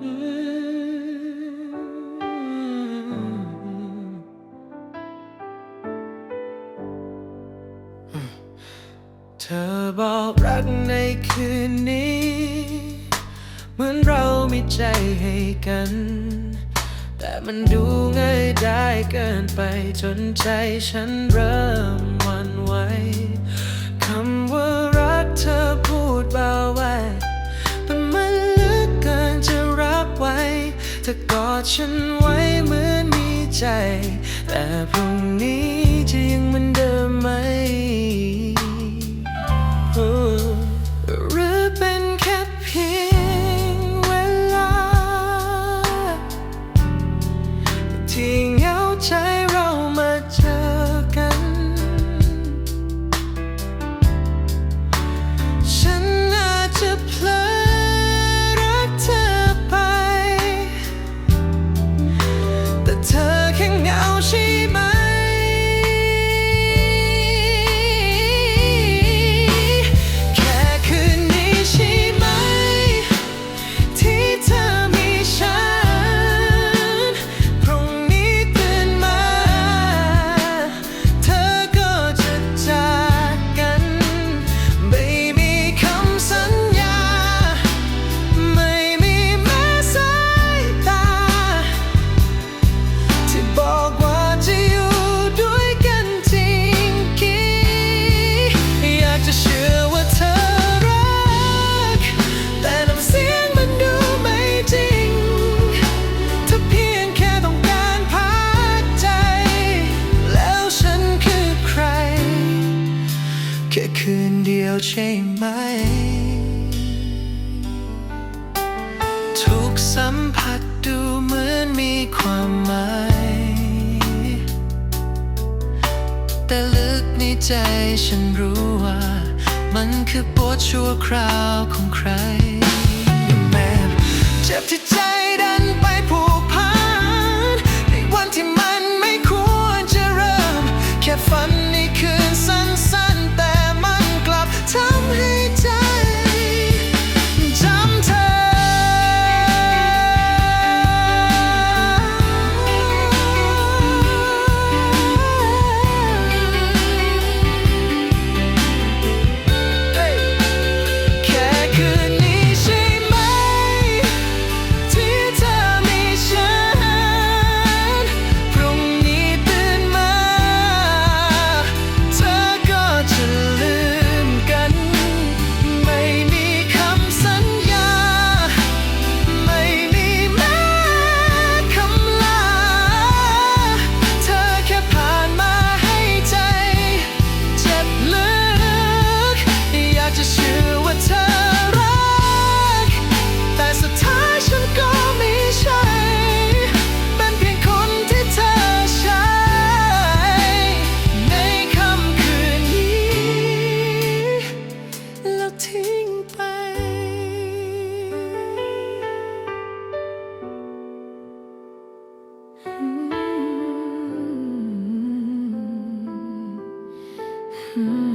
เธอบอกรักในคืนนี้ เหมือนเรามีใจให้กัน แต่มันดูง่ายได้เกินไปจนใจฉันเริ่มวันไหว ดฉันไว้เหมือนมีใจ แต่พรุ่งนี้จะยังเหมือนเดิมไหม ใช่ไหม ทุกสัมผัสดูเหมือนมีความหมาย แต่ลึกในใจฉันรู้ว่า มันคือบทชั่วคราวของใคร Hmm.